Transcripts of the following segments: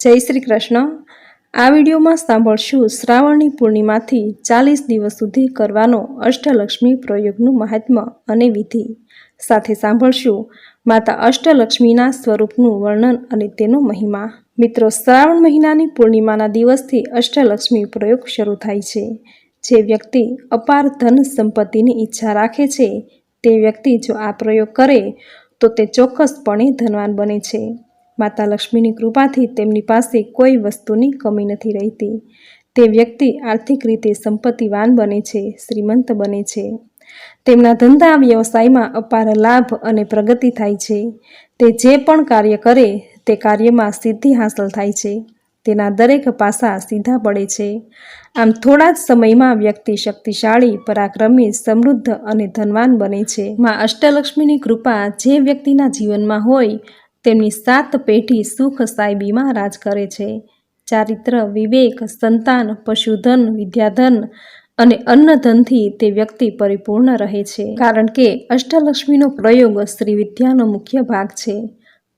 જય શ્રી કૃષ્ણ. આ વિડીયોમાં સાંભળશું શ્રાવણની પૂર્ણિમાથી ચાલીસ દિવસ સુધી કરવાનો અષ્ટલક્ષ્મી પ્રયોગનું મહાત્મ્ય અને વિધિ. સાથે સાંભળશું માતા અષ્ટલક્ષ્મીના સ્વરૂપનું વર્ણન અને તેનો મહિમા. મિત્રો, શ્રાવણ મહિનાની પૂર્ણિમાના દિવસથી અષ્ટલક્ષ્મી પ્રયોગ શરૂ થાય છે. જે વ્યક્તિ અપાર ધન સંપત્તિની ઈચ્છા રાખે છે, તે વ્યક્તિ જો આ પ્રયોગ કરે, તો તે ચોક્કસપણે ધનવાન બને છે. માતા લક્ષ્મીની કૃપાથી તેમની પાસે કોઈ વસ્તુની કમી નથી રહેતી. તે વ્યક્તિ આર્થિક રીતે સંપત્તિવાન બને છે, શ્રીમંત બને છે. તેમના ધંધા વ્યવસાયમાં અપાર લાભ અને પ્રગતિ થાય છે. તે જે પણ કાર્ય કરે, તે કાર્યમાં સિદ્ધિ હાંસલ થાય છે. તેના દરેક પાસા સીધા પડે છે. આમ થોડા જ સમયમાં વ્યક્તિ શક્તિશાળી, પરાક્રમી, સમૃદ્ધ અને ધનવાન બને છે. માં અષ્ટલક્ષ્મીની કૃપા જે વ્યક્તિના જીવનમાં હોય તેમની સાત પેઢી સુખ સાહેબીમાં રાજ કરે છે. ચારિત્ર, વિવેક, સંતાન, પશુધન, વિદ્યાધન અને અન્નધનથી તે વ્યક્તિ પરિપૂર્ણ રહે છે. કારણ કે અષ્ટલક્ષ્મીનો પ્રયોગ શ્રી વિદ્યાનો મુખ્ય ભાગ છે.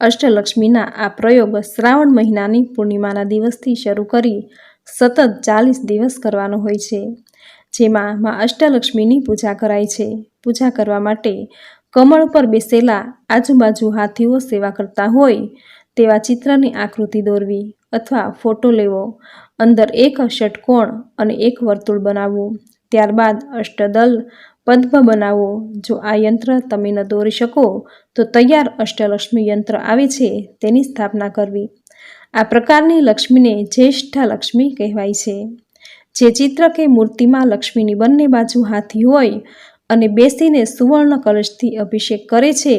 અષ્ટલક્ષ્મીના આ પ્રયોગ શ્રાવણ મહિનાની પૂર્ણિમાના દિવસથી શરૂ કરી સતત ચાલીસ દિવસ કરવાનો હોય છે. જેમાં મા અષ્ટલક્ષ્મીની પૂજા કરાય છે. પૂજા કરવા માટે કમળ પર બેસેલા આજુબાજુ હાથીઓ સેવા કરતા હોય, તેવા ચિત્રની આકૃતિ દોરવી અથવા ફોટો લેવો. અંદર એક ષટકોણ અને એક વર્તુળ બનાવવું ત્યારબાદ અષ્ટદલ પદ્મ બનાવો. જો આ યંત્ર તમે ન દોરી શકો, તો તૈયાર અષ્ટલક્ષ્મી યંત્ર આવે છે તેની સ્થાપના કરવી. આ પ્રકારની લક્ષ્મીને જ્યેષ્ઠા લક્ષ્મી કહેવાય છે. જે ચિત્ર કે મૂર્તિમાં લક્ષ્મીની બંને બાજુ હાથી હોય અને બેસીને સુવર્ણ કલશથી અભિષેક કરે છે,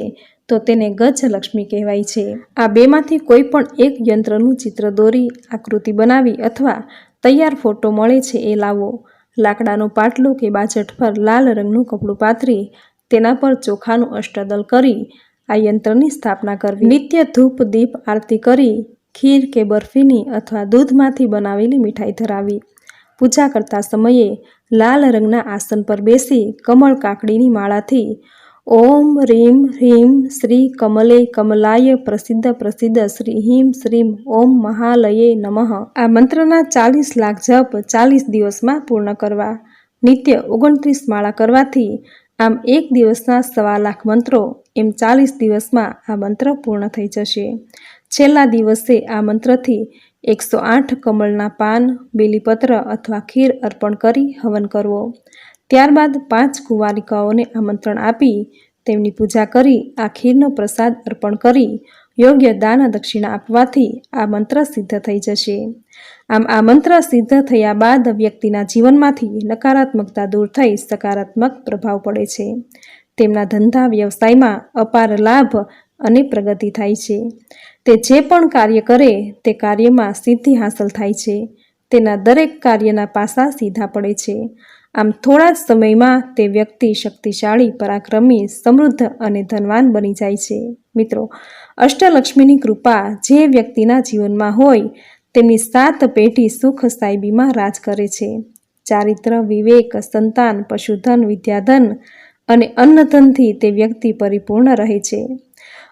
તો તેને ગજલક્ષ્મી કહેવાય છે. આ બેમાંથી કોઈ પણ એક યંત્રનું ચિત્ર દોરી, આકૃતિ બનાવી અથવા તૈયાર ફોટો મળે છે એ લાવો. લાકડાનો પાટલો કે બાજટ પર લાલ રંગનું કપડું પાથરી, તેના પર ચોખાનું અષ્ટદલ કરી, આ યંત્રની સ્થાપના કરવી. નિત્ય ધૂપ, દીપ, આરતી કરી, ખીર કે બરફીની અથવા દૂધમાંથી બનાવેલી મીઠાઈ ધરાવી. પૂજા કરતા સમયે લાલ રંગના આસન પર બેસી કમળ કાકડીની માળાથી ઓમ રીમ હ્રીમ શ્રી કમલે કમલાય પ્રસિદ્ધ પ્રસિદ્ધ શ્રી હિમ શ્રીમ ઓમ મહાલયે નમઃ. આ મંત્રના ચાલીસ લાખ જપ ચાલીસ દિવસમાં પૂર્ણ કરવા. નિત્ય ઓગણત્રીસ માળા કરવાથી આમ એક દિવસના સવા લાખ મંત્રો, એમ ચાલીસ દિવસમાં આ મંત્ર પૂર્ણ થઈ જશે. છેલ્લા દિવસે આ મંત્રથી એકસો આઠ કમળના પાન, બેલીપત્ર અથવા ખીર અર્પણ કરી હવન કરવો. ત્યારબાદ પાંચ કુંવારિકાઓને આમંત્રણ આપી તેમની પૂજા કરી, આ ખીરનો પ્રસાદ અર્પણ કરી, યોગ્ય દાન દક્ષિણા આપવાથી આ મંત્ર સિદ્ધ થઈ જશે. આમ આ મંત્ર સિદ્ધ થયા બાદ વ્યક્તિના જીવનમાંથી નકારાત્મકતા દૂર થઈ સકારાત્મક પ્રભાવ પડે છે. તેમના ધંધા વ્યવસાયમાં અપાર લાભ અને પ્રગતિ થાય છે. તે જે પણ કાર્ય કરે, તે કાર્યમાં સિદ્ધિ હાંસલ થાય છે. તેના દરેક કાર્યના પાસા સીધા પડે છે. આમ થોડા જ સમયમાં તે વ્યક્તિ શક્તિશાળી, પરાક્રમી, સમૃદ્ધ અને ધનવાન બની જાય છે. મિત્રો, અષ્ટલક્ષ્મીની કૃપા જે વ્યક્તિના જીવનમાં હોય, તેમની સાત પેઢી સુખ સાહેબીમાં રાજ કરે છે. ચારિત્ર, વિવેક, સંતાન, પશુધન, વિદ્યાધન અને અન્નધનથી તે વ્યક્તિ પરિપૂર્ણ રહે છે.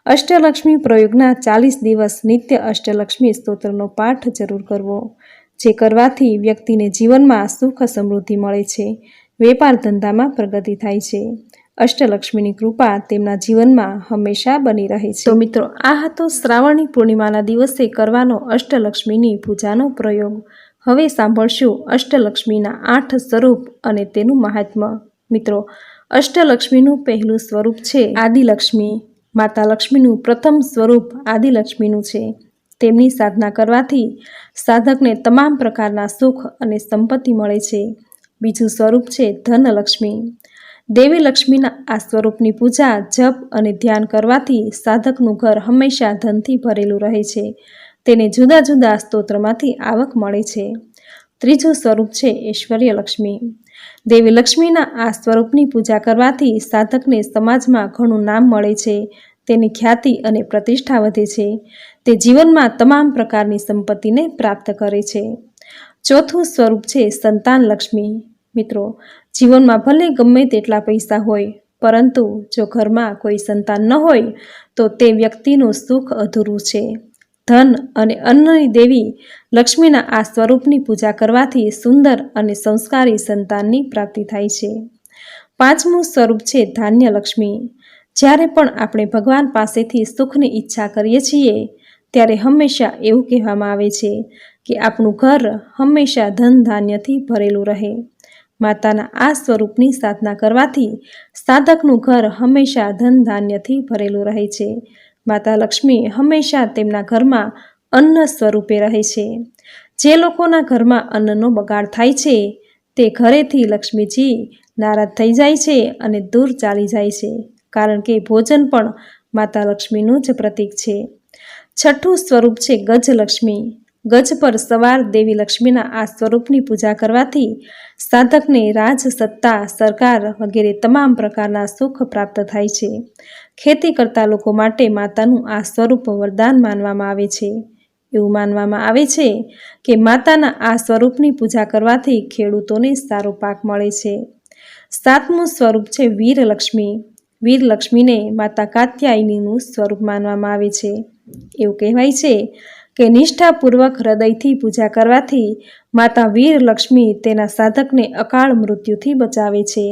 અષ્ટલક્ષ્મી પ્રયોગના ચાલીસ દિવસ નિત્ય અષ્ટલક્ષ્મી સ્તોત્રનો પાઠ જરૂર કરવો, જે કરવાથી વ્યક્તિને જીવનમાં સુખ સમૃદ્ધિ મળે છે. વેપાર ધંધામાં પ્રગતિ થાય છે. અષ્ટલક્ષ્મીની કૃપા તેમના જીવનમાં હંમેશા બની રહે છે. તો મિત્રો, આ હતો શ્રાવણી પૂર્ણિમાના દિવસે કરવાનો અષ્ટલક્ષ્મીની પૂજાનો પ્રયોગ. હવે સાંભળશું અષ્ટલક્ષ્મીના આઠ સ્વરૂપ અને તેનું મહાત્મ્ય. મિત્રો, અષ્ટલક્ષ્મીનું પહેલું સ્વરૂપ છે આદિલક્ષ્મી. માતા લક્ષ્મીનું પ્રથમ સ્વરૂપ આદિલક્ષ્મીનું છે. તેમની સાધના કરવાથી સાધકને તમામ પ્રકારના સુખ અને સંપત્તિ મળે છે. બીજું સ્વરૂપ છે ધનલક્ષ્મી. દેવી લક્ષ્મીના આ સ્વરૂપની પૂજા, જપ અને ધ્યાન કરવાથી સાધકનું ઘર હંમેશા ધનથી ભરેલું રહે છે. તેને જુદા જુદા સ્તોત્રમાંથી આવક મળે છે. ત્રીજું સ્વરૂપ છે ઐશ્વર્ય લક્ષ્મી. દેવી લક્ષ્મીના આ સ્વરૂપની પૂજા કરવાથી સાધકને સમાજમાં ઘણું નામ મળે છે, તેની ખ્યાતિ અને પ્રતિષ્ઠા વધે છે. તે જીવનમાં તમામ પ્રકારની સંપત્તિને પ્રાપ્ત કરે છે. ચોથું સ્વરૂપ છે સંતાન લક્ષ્મી. મિત્રો, જીવનમાં ભલે ગમે તેટલા પૈસા હોય, પરંતુ જો ઘરમાં કોઈ સંતાન ન હોય, તો તે વ્યક્તિનું સુખ અધૂરું છે. ધન અને અન્નની દેવી લક્ષ્મીના આ સ્વરૂપની પૂજા કરવાથી સુંદર અને સંસ્કારી સંતાનની પ્રાપ્તિ થાય છે. પાંચમું સ્વરૂપ છે ધાન્ય લક્ષ્મી. જ્યારે પણ આપણે ભગવાન પાસેથી સુખની ઈચ્છા કરીએ છીએ, ત્યારે હંમેશા એવું કહેવામાં આવે છે કે આપણું ઘર હંમેશા ધન ધાન્યથી ભરેલું રહે. માતાના આ સ્વરૂપની સાધના કરવાથી સાધકનું ઘર હંમેશા ધન ધાન્યથી ભરેલું રહે છે. માતા લક્ષ્મી હંમેશા તેમના ઘરમાં અન્ન સ્વરૂપે રહે છે. જે લોકોના ઘરમાં અન્નનો બગાડ થાય છે, તે ઘરેથી લક્ષ્મીજી નારાજ થઈ જાય છે અને દૂર ચાલી જાય છે, કારણ કે ભોજન પણ માતા લક્ષ્મીનું જ પ્રતીક છે. છઠ્ઠું સ્વરૂપ છે ગજલક્ષ્મી. ગજ પર સવાર દેવી લક્ષ્મીના આ સ્વરૂપની પૂજા કરવાથી સાધકને રાજ, સત્તા, સરકાર વગેરે તમામ પ્રકારના સુખ પ્રાપ્ત થાય છે. ખેતી કરતા લોકો માટે માતાનું આ સ્વરૂપ વરદાન માનવામાં આવે છે. એવું માનવામાં આવે છે કે માતાના આ સ્વરૂપની પૂજા કરવાથી ખેડૂતોને સારો પાક મળે છે. સાતમું સ્વરૂપ છે વીરલક્ષ્મી વીરલક્ષ્મીને માતા કાત્યાયનીનું સ્વરૂપ માનવામાં આવે છે. એવું કહેવાય છે કે નિષ્ઠાપૂર્વક હૃદયથી પૂજા કરવાથી માતા વીરલક્ષ્મી તેના સાધકને અકાળ મૃત્યુથી બચાવે છે.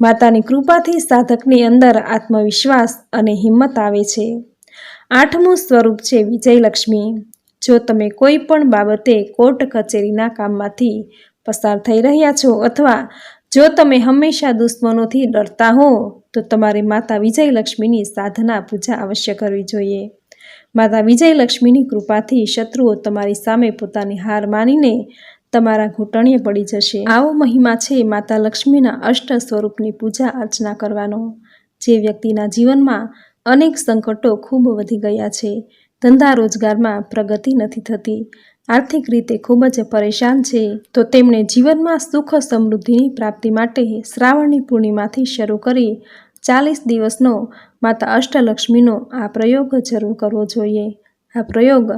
માતાની કૃપાથી સાધકની અંદર આત્મવિશ્વાસ અને હિંમત આવે છે. આઠમું સ્વરૂપ છે વિજયલક્ષ્મી. જો તમે કોઈ પણ બાબતે કોર્ટ કચેરીના કામમાંથી પસાર થઈ રહ્યા છો અથવા જો તમે હંમેશા દુશ્મનોથી ડરતા હો, તો તમારે માતા વિજયલક્ષ્મીની સાધના પૂજા અવશ્ય કરવી જોઈએ. માતા વિજયલક્ષ્મીની કૃપાથી શત્રુઓ તમારી સામે પોતાની હાર માનીને તમારા ઘૂંટણીએ પડી જશે. આવો મહિમા છે માતા લક્ષ્મીના અષ્ટ સ્વરૂપની પૂજા અર્ચના કરવાનો. જે વ્યક્તિના જીવનમાં અનેક સંકટો ખૂબ વધી ગયા છે. ધંધા રોજગારમાં પ્રગતિ નથી થતી. આર્થિક રીતે ખૂબ જ પરેશાન છે. તો તેમણે જીવનમાં સુખ સમૃદ્ધિની પ્રાપ્તિ માટે શ્રાવણની પૂર્ણિમાથી શરૂ કરી ચાલીસ દિવસનો માતા અષ્ટલક્ષ્મીનો આ પ્રયોગ જરૂર કરવો જોઈએ. આ પ્રયોગ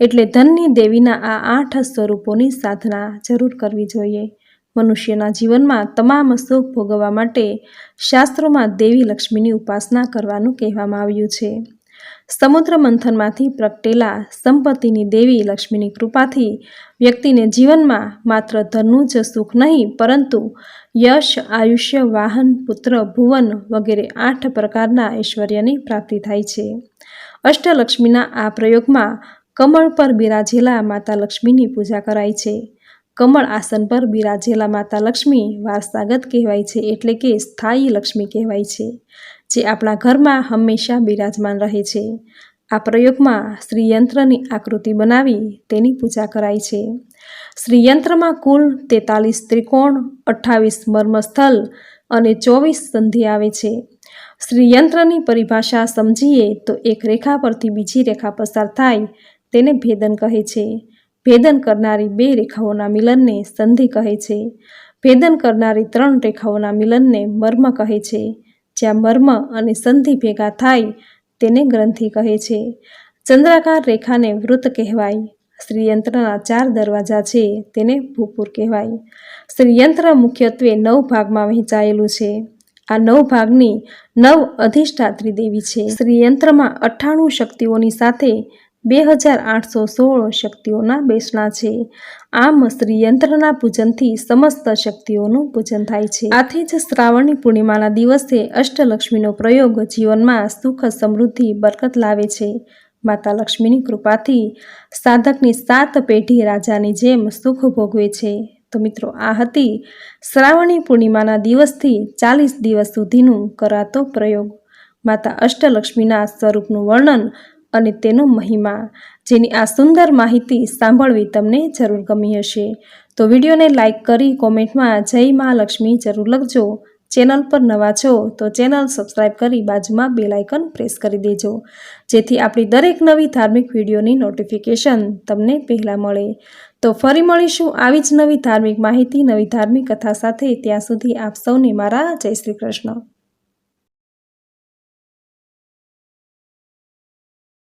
એટલે ધનની દેવીના આ આઠ સ્વરૂપોની સાધના જરૂર કરવી જોઈએ. મનુષ્યના જીવનમાં તમામ સુખ ભોગવવા માટે શાસ્ત્રોમાં દેવી લક્ષ્મીની ઉપાસના કરવાનું કહેવામાં આવ્યું છે. સમુદ્ર મંથનમાંથી પ્રગટેલા સંપત્તિની દેવી લક્ષ્મીની કૃપાથી વ્યક્તિને જીવનમાં માત્ર ધનનું જ સુખ નહીં, પરંતુ યશ, આયુષ્ય, વાહન, પુત્ર, ભુવન વગેરે આઠ પ્રકારના ઐશ્વર્યની પ્રાપ્તિ થાય છે. અષ્ટલક્ષ્મીના આ પ્રયોગમાં કમળ પર બિરાજેલા માતા લક્ષ્મીની પૂજા કરાય છે. કમળ આસન પર બિરાજેલા માતા લક્ષ્મી વારસાગત કહેવાય છે એટલે કે સ્થાયી લક્ષ્મી કહેવાય છે, જે આપણા ઘરમાં હંમેશા બિરાજમાન રહે છે. આ પ્રયોગમાં શ્રીયંત્રની આકૃતિ બનાવી તેની પૂજા કરાય છે. શ્રીયંત્રમાં કુલ તેતાલીસ ત્રિકોણ, અઠ્ઠાવીસ મર્મસ્થલ અને ચોવીસ સંધિ આવે છે. શ્રીયંત્રની પરિભાષા સમજીએ તો એક રેખા પરથી બીજી રેખા પસાર થાય તેને ભેદન કહે છે. ભેદન કરનારી બે રેખાઓના મિલનને સંધિ કહે છે. ભેદન કરનારી ત્રણ રેખાઓના મિલનને મર્મ કહે છે. જ્યાં મર્મ અને સંધિ ભેગા થાય તેને ગ્રંથિ કહે છે. ચંદ્રાકાર રેખાને વૃત્ત કહેવાય. શ્રીયંત્રના ચાર દરવાજા છે તેને ભૂપુર કહેવાય. શ્રીયંત્ર મુખ્યત્વે નવ ભાગમાં વહેંચાયેલું છે. આ નવ ભાગની નવ અધિષ્ઠાત્રી દેવી છે. શ્રીયંત્રમાં અઠ્ઠાણું શક્તિઓની સાથે બે હજાર આઠસો સોળ શક્તિઓના બેસણા છે. આમ શ્રીયંત્રના પૂજનથી સમસ્ત શક્તિઓનું પૂજન થાય છે. આથી જ શ્રાવણની પૂર્ણિમાના દિવસે અષ્ટલક્ષ્મીનો પ્રયોગ જીવનમાં સુખ સમૃદ્ધિ બરકત લાવે છે. માતા લક્ષ્મીની કૃપાથી સાધકની સાત પેઢી રાજાની જેમ સુખ ભોગવે છે. તો મિત્રો, આ હતી શ્રાવણી પૂર્ણિમાના દિવસથી ચાલીસ દિવસ સુધીનું કરાતો પ્રયોગ. માતા અષ્ટલક્ષ્મીના સ્વરૂપનું વર્ણન અને તેનો મહિમા, જેની આ સુંદર માહિતી સાંભળવી તમને જરૂર ગમી હશે. તો વિડીયોને લાઇક કરી કોમેન્ટમાં જય મા લક્ષ્મી જરૂર લખજો. ચેનલ પર નવા છો તો ચેનલ સબસ્ક્રાઈબ કરી બાજુમાં બેલ આઇકન પ્રેસ કરી દેજો. જેથી આપણી દરેક નવી ધાર્મિક વિડીયોની નોટિફિકેશન તમને પહેલાં મળે. તો ફરી મળીશું આવી જ નવી ધાર્મિક માહિતી, નવી ધાર્મિક કથા સાથે ત્યાં સુધી આપ સૌને મારા જય શ્રી કૃષ્ણ.